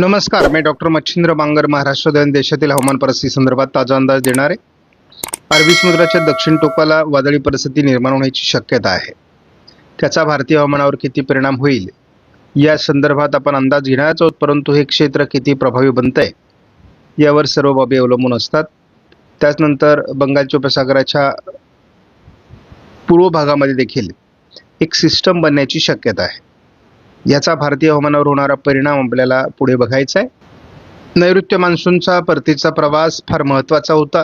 नमस्कार मी डॉक्टर मच्छिंद्र बांगर महाराष्ट्र दैन देशातील हवामान परिस्थिती संदर्भात ताजा अंदाज देणार आहे अरबी समुद्राच्या दक्षिण टोकाला वादळी परिस्थिती निर्माण होण्याची शक्यता आहे. त्याचा भारतीय हवामानावर किती परिणाम होईल या संदर्भात आपण अंदाज घेणारच आहोत परंतु हे क्षेत्र किती प्रभावी बनतंय यावर सर्व बाबी अवलंबून असतात. त्याचनंतर बंगालच्या उपसागराच्या पूर्व भागामध्ये देखील एक सिस्टम बनण्याची शक्यता आहे. याचा भारतीय हवामानावर होणारा परिणाम आपल्याला पुढे बघायचा आहे नैऋत्य मान्सूनचा परतीचा प्रवास फार महत्त्वाचा होता.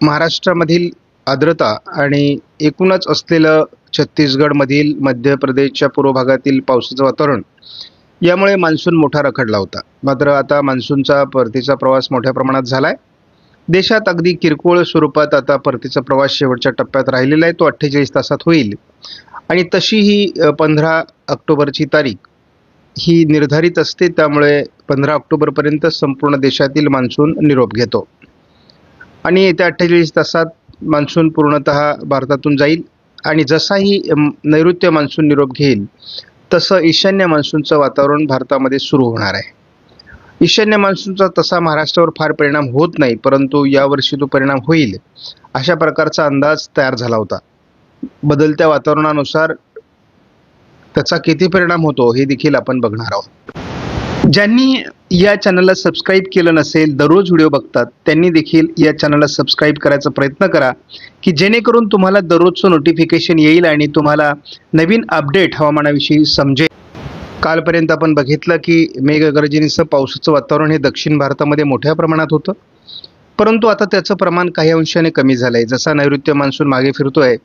महाराष्ट्रामधील आर्द्रता आणि एकूणच असलेलं छत्तीसगडमधील मध्य प्रदेशच्या पूर्व भागातील पावसाचं वातावरण यामुळे मान्सून मोठा रखडला होता. मात्र आता मान्सूनचा परतीचा प्रवास मोठ्या प्रमाणात झाला आहे देशात अगदी किरकोळ स्वरूपात आता परतीचा प्रवास शेवटच्या टप्प्यात राहिलेला आहे. तो अठ्ठेचाळीस तासात होईल. आणि तशी ही पंधरा ऑक्टोबरची तारीख ही निर्धारित असते. त्यामुळे पंधरा ऑक्टोबरपर्यंत संपूर्ण देशातील मान्सून निरोप घेतो. आणि येत्या अठ्ठेचाळीस तासात मान्सून पूर्णतः भारतातून जाईल. आणि जसाही नैऋत्य मान्सून निरोप घेईल तसं ईशान्य मान्सूनचं वातावरण भारतामध्ये सुरू होणार आहे. ईशान्य मान्सूनचा तसा महाराष्ट्रावर फार परिणाम होत नाही परंतु यावर्षी तो परिणाम होईल अशा प्रकारचा अंदाज तयार झाला होता. बदलत्या वातावरणानुसार त्याचा किती परिणाम होतो हे देखील आपण बघणार आहोत. ज्यांनी या चॅनलला सबस्क्राईब केलं नसेल दररोज व्हिडिओ बघतात त्यांनी देखील या चॅनलला सबस्क्राईब करायचा प्रयत्न करा की जेणेकरून तुम्हाला दररोजचं नोटिफिकेशन येईल आणि तुम्हाला नवीन अपडेट हवामानाविषयी समजेल. कालपर्यंत आपण बघितलं की मेघगर्जनेचं पावसाचं वातावरण हे दक्षिण भारतामध्ये मोठ्या प्रमाणात होतं. परंतु आता त्याचं प्रमाण काही अंशाने कमी झालं आहे जसा नैऋत्य मान्सून मागे फिरतोय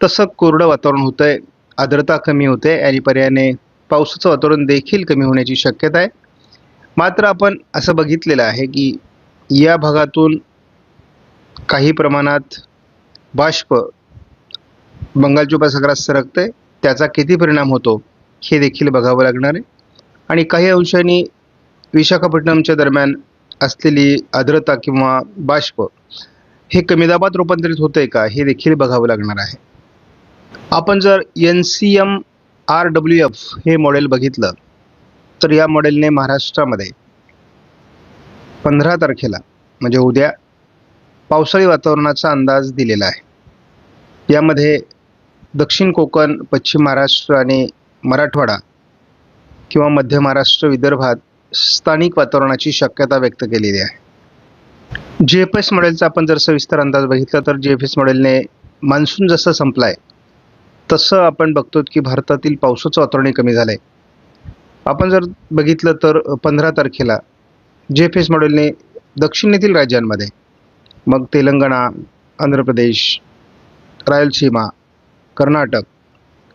तसं कोरडं वातावरण होतं आहे आर्द्रता कमी होते आणि पर्यायाने पावसाचं वातावरण देखील कमी होण्याची शक्यता आहे. मात्र आपण असं बघितलेलं आहे की या भागातून काही प्रमाणात बाष्प बंगालच्या उपसागरात सरकते त्याचा किती परिणाम होतो? हे देखील बघावं लागणार आहे. आणि काही अंशांनी विशाखापट्टणमच्या दरम्यान असलेली आर्द्रता किंवा बाष्प हे कमी दाबात रूपांतरित होतंय का हे देखील बघावं लागणार आहे. आपण जर N C M R W F हे मॉडेल बघितलं तर या मॉडेलने महाराष्ट्रामध्ये पंधरा तारखेला म्हणजे उद्या पावसाळी वातावरणाचा अंदाज दिलेला आहे. यामध्ये दक्षिण कोकण पश्चिम महाराष्ट्र आणि मराठवाडा किंवा मध्य महाराष्ट्र विदर्भात स्थानिक वातावरणाची शक्यता व्यक्त केलेली आहे. जे एफ एस मॉडेलचा आपण जर सविस्तर अंदाज बघितला तर जे एफ एस मॉडेलने मान्सून जसं संपलाय तसं आपण बघतो की भारतातील पावसाचं वातावरणही कमी झालं आहे आपण जर बघितलं तर पंधरा तारखेला जे एफ एस मॉडेलने दक्षिणेतील राज्यांमध्ये मग तेलंगणा आंध्र प्रदेश रायलसीमा कर्नाटक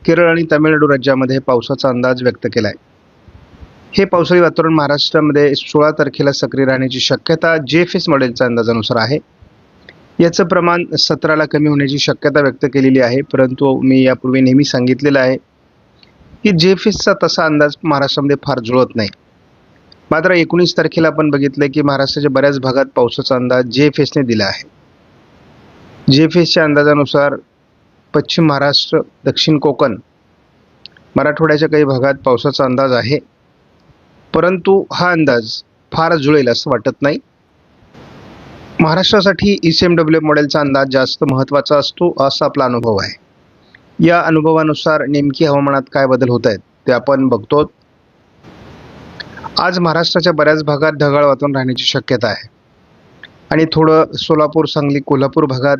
केरळ आणि तामिळनाडू राज्यामध्ये पावसाचा अंदाज व्यक्त केला आहे हे पावसाळी वातावरण महाराष्ट्रामध्ये सोळा तारखेला सक्रिय राहण्याची शक्यता जे एफ एस मॉडेलच्या अंदाजानुसार आहे. याचं प्रमाण सतराला कमी होण्याची शक्यता व्यक्त केलेली आहे परंतु मी यापूर्वी नेहमी सांगितलेलं आहे की जे एफ एसचा तसा अंदाज महाराष्ट्रामध्ये फार जुळत नाही. मात्र एकोणीस तारखेला आपण बघितलं की महाराष्ट्राच्या बऱ्याच भागात पावसाचा अंदाज जे एफ एसने दिला आहे. जे एफ एसच्या अंदाजानुसार पश्चिम महाराष्ट्र दक्षिण कोकण. मराठवाड्याच्या काही भागात पावसाचा अंदाज आहे. परंतु हा अंदाज फार जुळेल असं वाटत नाही. महाराष्ट्रासाठी ई सी एम डब्ल्यू मॉडेलचा अंदाज जास्त महत्त्वाचा असतो असा आपला अनुभव आहे. या अनुभवानुसार नेमकी हवामानात काय बदल होत आहेत ते आपण बघतो आज महाराष्ट्राच्या बऱ्याच भागात ढगाळ वातावरण राहण्याची शक्यता आहे. आणि थोडं सोलापूर सांगली कोल्हापूर भागात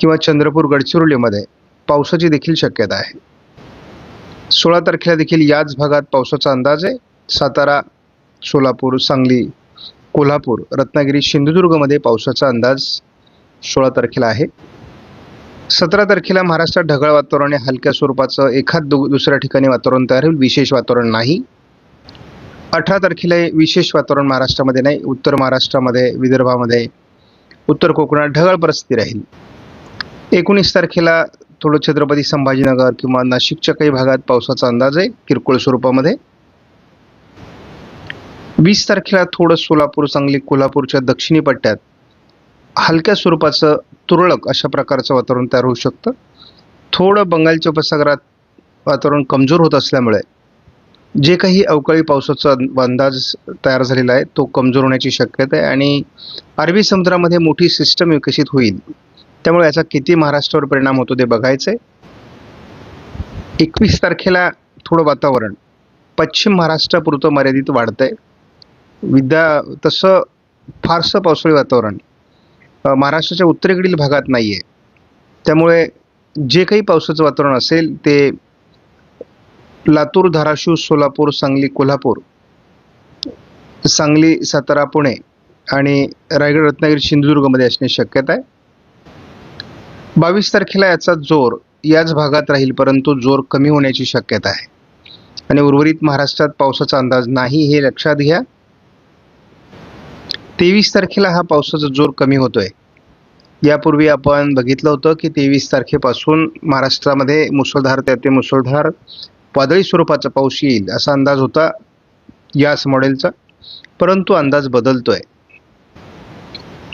किंवा चंद्रपूर गडचिरोलीमध्ये पावसाची देखील शक्यता आहे. सोळा तारखेला देखील याच भागात पावसाचा अंदाज आहे. सातारा सोलापूर सांगली कोल्हापूर रत्नागिरी सिंधुदुर्गमध्ये पावसाचा अंदाज सोळा तारखेला आहे. सतरा तारखेला महाराष्ट्रात ढगाळ वातावरण हलक्या स्वरूपाचं एखाद दु दुसऱ्या ठिकाणी वातावरण तयार होईल. विशेष वातावरण नाही. अठरा तारखेला विशेष वातावरण महाराष्ट्रामध्ये नाही. उत्तर महाराष्ट्रामध्ये विदर्भामध्ये उत्तर कोकणात ढगाळ परिस्थिती राहील. एकोणीस तारखेला थोडं छत्रपती संभाजीनगर किंवा नाशिकच्या काही भागात पावसाचा अंदाज आहे किरकोळ स्वरूपामध्ये. वीस तारखेला थोडं सोलापूर सांगली कोल्हापूरच्या दक्षिणी पट्ट्यात हलक्या स्वरूपाचं तुरळक अशा प्रकारचं वातावरण तयार होऊ शकतं. थोडं बंगालच्या उपसागरात वातावरण कमजोर होत असल्यामुळे जे काही अवकाळी पावसाचा अंदाज तयार झालेला आहे तो कमजोर होण्याची शक्यता आहे आणि अरबी समुद्रामध्ये मोठी सिस्टम विकसित होईल. त्यामुळे याचा किती महाराष्ट्रावर परिणाम होतो ते बघायचं आहे एकवीस तारखेला थोडं वातावरण. पश्चिम महाराष्ट्रापुरतं मर्यादित वाढतंय. विद्या तसं फारसं पावसाळी वातावरण. महाराष्ट्राच्या उत्तरेकडील भागात नाही आहे त्यामुळे जे काही पावसाचं वातावरण असेल ते लातूर धाराशिव सोलापूर सांगली कोल्हापूर सांगली सातारा पुणे आणि रायगड रत्नागिरी सिंधुदुर्गमध्ये असण्याची शक्यता आहे बावीस तारखेला याचा जोर याच भागात राहील परंतु जोर कमी होण्याची शक्यता आहे. आणि उर्वरित महाराष्ट्रात पावसाचा अंदाज नाही हे लक्षात घ्या. तेवीस तारखेला हा पावसाचा जोर कमी होतोय. यापूर्वी आपण बघितलं होतं की तेवीस तारखेपासून महाराष्ट्रामध्ये मुसळधार ते मुसळधार वादळी स्वरूपाचा पाऊस येईल असा अंदाज होता याच मॉडेलचा परंतु अंदाज बदलतोय.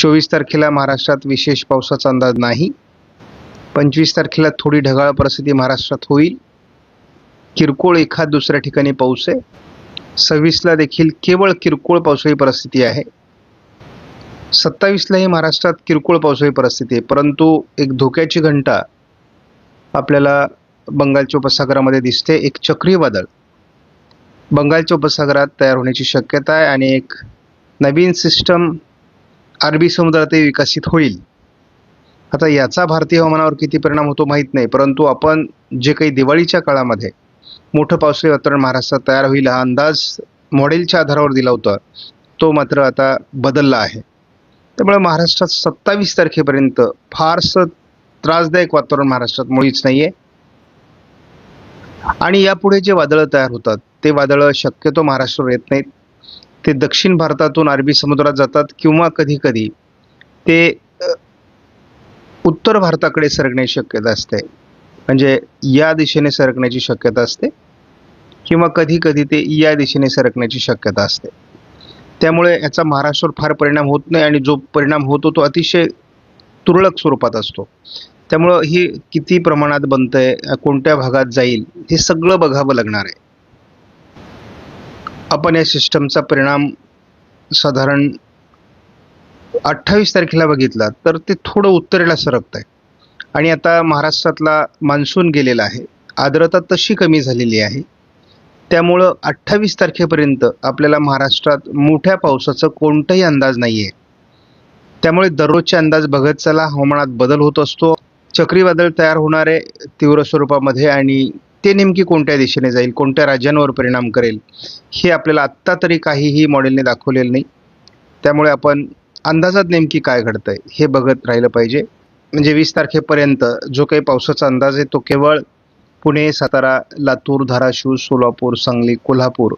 चोवीस तारखेला महाराष्ट्रात विशेष पावसाचा अंदाज नाही. पंचवीस तारखेला थोडी ढगाळ परिस्थिती महाराष्ट्रात होईल. किरकोळ एखाद दुसऱ्या ठिकाणी पाऊस आहे. सव्वीसला देखील केवळ किरकोळ पावसाळी परिस्थिती आहे. सत्तावीसलाही महाराष्ट्रात किरकोळ पावसाळी परिस्थिती आहे. परंतु एक धोक्याची घंटा आपल्याला बंगालच्या उपसागरामध्ये दिसते. एक चक्रीवादळ बंगालच्या उपसागरात तयार होण्याची शक्यता आहे आणि एक नवीन सिस्टम अरबी समुद्रातही विकसित होईल. आता याचा भारतीय हवामानावर किती परिणाम होतो माहीत नाही परंतु आपण जे काही दिवाळीच्या काळामध्ये मोठं पावसाळी वातावरण महाराष्ट्रात तयार होईल हा अंदाज मॉडेलच्या आधारावर दिला होता तो मात्र आता बदलला आहे. त्यामुळे महाराष्ट्रात सत्तावीस तारखेपर्यंत फारसं त्रासदायक वातावरण महाराष्ट्रात मुळीच नाही आहे आणि यापुढे जे वादळं तयार होतात ते वादळं शक्यतो महाराष्ट्रावर येत नाहीत. ते दक्षिण भारतातून अरबी समुद्रात जातात किंवा कधी कधी ते उत्तर भारताकडे सरकण्याची शक्यता असते. म्हणजे या दिशेने सरकण्याची शक्यता असते किंवा कधी कधी ते या दिशेने सरकण्याची शक्यता असते. त्यामुळे याचा महाराष्ट्रावर फार परिणाम होत नाही आणि जो परिणाम होतो तो अतिशय तुरळक स्वरूपात असतो. त्यामुळं ही किती प्रमाणात बनतंय कोणत्या भागात जाईल हे सगळं बघावं लागणार आहे. आपण या सिस्टमचा परिणाम साधारण अठ्ठावीस तारखेला बघितला तर ते थोडं उत्तरेला सरकत आहे आणि आता महाराष्ट्रातला मान्सून गेलेला आहे. आर्द्रता तशी कमी झालेली आहे. त्यामुळं अठ्ठावीस तारखेपर्यंत आपल्याला महाराष्ट्रात मोठ्या पावसाचा कोणताही अंदाज नाही आहे त्यामुळे दररोजचे अंदाज बघत चला हवामानात बदल होत असतो. चक्रीवादळ तयार होणारे तीव्र स्वरूपामध्ये आणि ते नेमकी कोणत्या दिशेने जाईल कोणत्या राज्यांवर परिणाम करेल हे आपल्याला आत्ता तरी काहीही मॉडेलने दाखवलेलं नाही. त्यामुळे आपण अंदाजात नेमकी काय घडतंय हे बघत राहिलं पाहिजे. म्हणजे वीस तारखेपर्यंत जो काही पावसाचा अंदाज आहे तो केवळ पुणे सातारा लातूर धाराशिव सोलापूर सांगली कोल्हापूर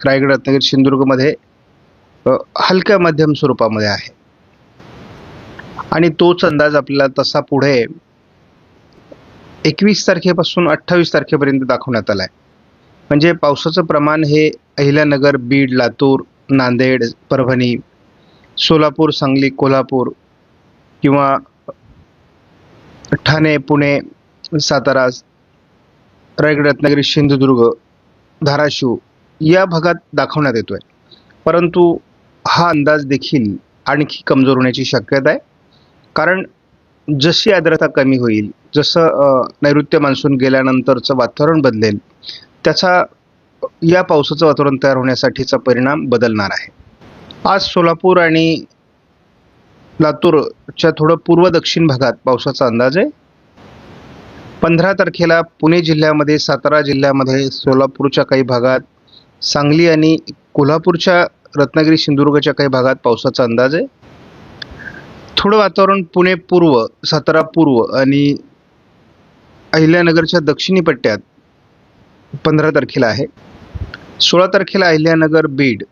रायगड रत्नागिरी सिंधुदुर्गमध्ये हलक्या मध्यम स्वरूपामध्ये आहे. आणि तोच अंदाज आपल्याला तसा पुढे एकवीस तारखेपासून अठ्ठावीस तारखेपर्यंत दाखवण्यात आला आहे म्हणजे पावसाचं प्रमाण हे अहिल्यानगर बीड लातूर नांदेड परभणी सोलापूर सांगली कोल्हापूर किंवा ठाणे पुणे सातारा रायगड रत्नागिरी सिंधुदुर्ग धाराशिव या भागात दाखवण्यात येतो आहे परंतु हा अंदाज देखील आणखी कमजोर होण्याची शक्यता आहे. कारण जशी आर्द्रता कमी होईल जसं नैऋत्य मान्सून गेल्यानंतरचं वातावरण बदलेल त्याचा या पावसाचं वातावरण तयार होण्यासाठीचा परिणाम बदलणार आहे. आज सोलापूर आणि लातूरच्या थोडं पूर्व दक्षिण भागात पावसाचा अंदाज आहे. पंधरा तारखेला पुणे जिल्ह्यामध्ये सातारा जिल्ह्यामध्ये सोलापूरच्या काही भागात सांगली आणि कोल्हापूरच्या रत्नागिरी सिंधुदुर्गच्या काही भागात पावसाचा अंदाज आहे. थोडं वातावरण पुणे पूर्व सातारा पूर्व आणि अहिल्यानगरच्या दक्षिणी पट्ट्यात पंधरा तारखेला आहे. सोळा तारखेला अहिल्यानगर बीड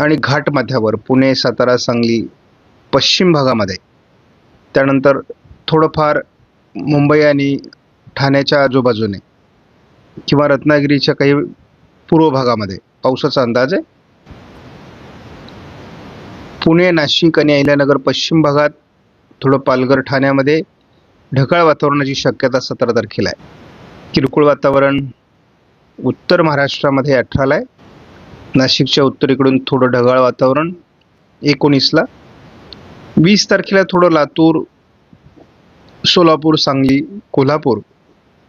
आणि घाटमाथ्यावर पुणे सातारा सांगली पश्चिम भागामध्ये. त्यानंतर थोडंफार मुंबई आणि ठाण्याच्या आजूबाजूने किंवा रत्नागिरीच्या काही पूर्व भागामध्ये पावसाचा अंदाज आहे. पुणे नाशिक आणि अहिल्यानगर पश्चिम भागात थोडं पालघर ठाण्यामध्ये ढगाळ वातावरणाची शक्यता सतरा तारखेला आहे. किरकोळ वातावरण उत्तर महाराष्ट्रामध्ये अठराला आहे. नाशिकच्या उत्तरेकडून थोडं ढगाळ वातावरण. एकोणीसला. वीस तारखेला थोडं लातूर सोलापूर सांगली कोल्हापूर.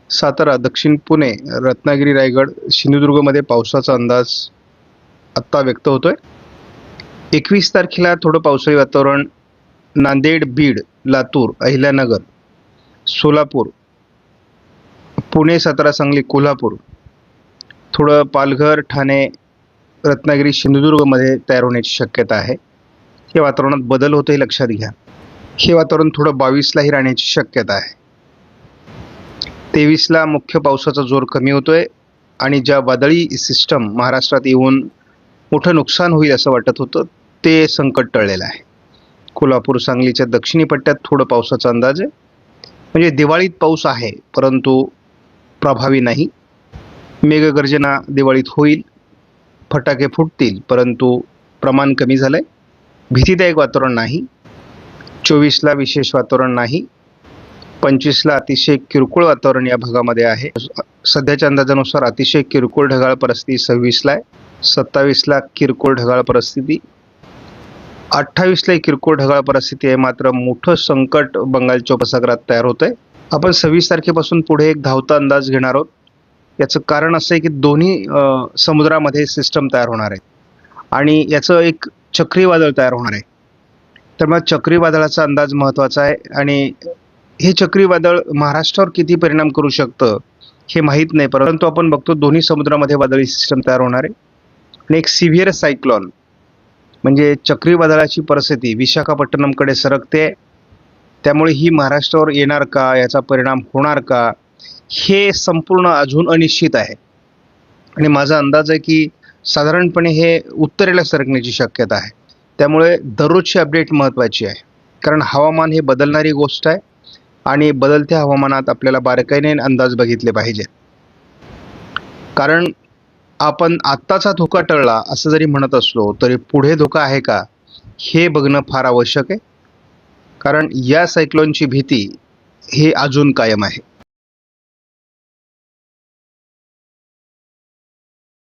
सातारा दक्षिण पुणे रत्नागिरी रायगड सिंधुदुर्गमध्ये पावसाचा अंदाज आत्ता व्यक्त होतोय. एकवीस तारखेला थोडं पावसाळी वातावरण. नांदेड बीड लातूर अहिल्यानगर सोलापूर पुणे सातारा सांगली कोल्हापूर. थोडं पालघर ठाणे रत्नागिरी सिंधुदुर्गमध्ये तयार होण्याची शक्यता आहे. हे वातावरणात बदल होतो हे लक्षात घ्या. हे वातावरण थोडं बावीसलाही राहण्याची शक्यता आहे. तेवीसला मुख्य पावसाचा जोर कमी होतोय आणि ज्या वादळी सिस्टम महाराष्ट्रात येऊन मोठं नुकसान होईल असं वाटत होतं ते संकट टळलेलं आहे. कोल्हापूर सांगलीच्या दक्षिणी पट्ट्यात थोडं पावसाचा अंदाज आहे. म्हणजे दिवाळीत पाऊस आहे परंतु प्रभावी नाही. मेघगर्जना दिवाळीत होईल. फटाके फुटतील परंतु प्रमाण कमी झालं आहे भीतीदायक वातावरण नाही. चोवीसला विशेष वातावरण नाही. पंचवीसला अतिशय किरकोळ वातावरण या भागामध्ये आहे. सध्याच्या अंदाजानुसार अतिशय किरकोळ ढगाळ परिस्थिती सव्वीसला आहे. सत्तावीसला किरकोळ ढगाळ परिस्थिती. अठ्ठावीसला किरकोळ ढगाळ परिस्थिती आहे. मात्र मोठं संकट बंगालच्या उपसागरात तयार होत आहे आपण सव्वीस तारखेपासून पुढे एक धावता अंदाज घेणार आहोत. याचं कारण असं आहे की दोन्ही समुद्रामध्ये सिस्टम तयार होणार आहे. आणि याचं एक चक्रीवादळ तयार होणार आहे. तर मग चक्रीवादळाचा अंदाज महत्त्वाचा आहे आणि हे चक्रीवादळ महाराष्ट्रावर किती परिणाम करू शकतं हे माहीत नाही. परंतु आपण बघतो दोन्ही समुद्रामध्ये वादळी सिस्टम तयार होणार आहे. आणि एक सिव्हिअर सायक्लॉन म्हणजे चक्रीवादळाची परिस्थिती विशाखापट्टणमकडे सरकते. त्यामुळे ही महाराष्ट्रावर येणार का? याचा परिणाम होणार का? हे संपूर्ण अजून अनिश्चित आहे. आणि माझा अंदाज आहे की साधारणपणे हे उत्तरेला सरकण्याची शक्यता आहे. त्यामुळे दररोजची अपडेट महत्त्वाची आहे. कारण हवामान हे बदलणारी गोष्ट आहे आणि बदलत्या हवामानात आपल्याला बारकाईने अंदाज बघितले पाहिजे. कारण आपण आत्ताचा धोका टळला असं जरी म्हणत असलो तरी पुढे धोका आहे का हे बघणं फार आवश्यक आहे. कारण या सायक्लोनची भीती ही अजून कायम आहे.